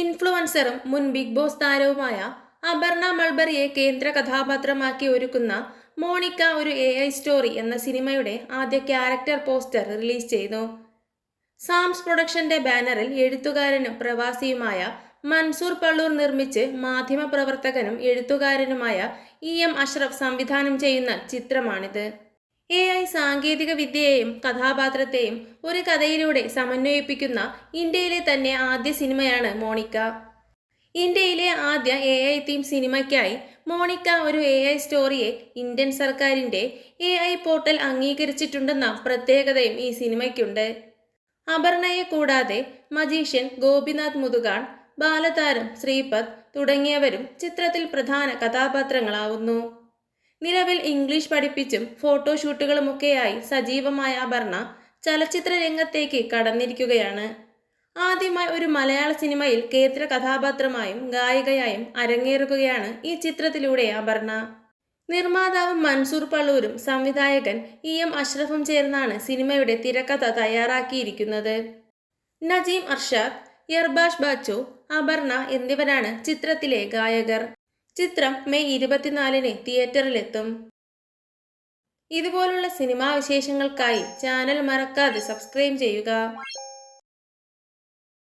ഇൻഫ്ലുവൻസറും മുൻ big boss താരവുമായ അപർണ മൾബറിയെ കേന്ദ്ര കഥാപാത്രമാക്കി ഒരുക്കുന്ന മോണിക്ക ഒരു എ ഐ സ്റ്റോറി എന്ന സിനിമയുടെ ആദ്യ ക്യാരക്ടർ പോസ്റ്റർ റിലീസ് ചെയ്തു. സാംസ് പ്രൊഡക്ഷന്റെ ബാനറിൽ എഴുത്തുകാരനും പ്രവാസിയുമായ മൻസൂർ പള്ളൂർ നിർമ്മിച്ച് മാധ്യമപ്രവർത്തകനും എഴുത്തുകാരനുമായ ഇ എം അഷ്റഫ് സംവിധാനം ചെയ്യുന്ന ചിത്രമാണിത്. എ ഐ സാങ്കേതിക വിദ്യയെയും കഥാപാത്രത്തെയും ഒരു കഥയിലൂടെ സമന്വയിപ്പിക്കുന്ന ഇന്ത്യയിലെ തന്നെ ആദ്യ സിനിമയാണ് മോണിക്ക. ഇന്ത്യയിലെ ആദ്യ എ ഐ തീം സിനിമയ്ക്കായി മോണിക്ക ഒരു എ ഐ സ്റ്റോറിയെ ഇന്ത്യൻ സർക്കാരിന്റെ എ ഐ പോർട്ടൽ അംഗീകരിച്ചിട്ടുണ്ടെന്ന പ്രത്യേകതയും ഈ സിനിമയ്ക്കുണ്ട്. അപർണയെ കൂടാതെ മജീഷ്യൻ ഗോപിനാഥ് മുതുകാൺ ബാലതാരം ശ്രീപദ് തുടങ്ങിയവരും ചിത്രത്തിൽ പ്രധാന കഥാപാത്രങ്ങളാവുന്നു. നിലവിൽ ഇംഗ്ലീഷ് പഠിപ്പിച്ചും ഫോട്ടോഷൂട്ടുകളുമൊക്കെയായി സജീവമായ അപർണ ചലച്ചിത്ര രംഗത്തേക്ക് കടന്നിരിക്കുകയാണ്. ആദ്യമായി ഒരു മലയാള സിനിമയിൽ കേന്ദ്ര കഥാപാത്രമായും ഗായികയായും അരങ്ങേറുകയാണ് ഈ ചിത്രത്തിലൂടെ അപർണ. നിർമ്മാതാവ് മൻസൂർ പള്ളൂരും സംവിധായകൻ ഇ എം അഷ്റഫും ചേർന്നാണ് സിനിമയുടെ തിരക്കഥ തയ്യാറാക്കിയിരിക്കുന്നത്. നജീം അർഷാദ് യർബാഷ് ബാച്ചു അപർണ എന്നിവരാണ് ചിത്രത്തിലെ ഗായകർ. ചിത്രം മെയ് ഇരുപത്തിനാലിന് തിയേറ്ററിലെത്തും. ഇതുപോലുള്ള സിനിമാ വിശേഷങ്ങൾക്കായി ചാനൽ മറക്കാതെ സബ്സ്ക്രൈബ് ചെയ്യുക.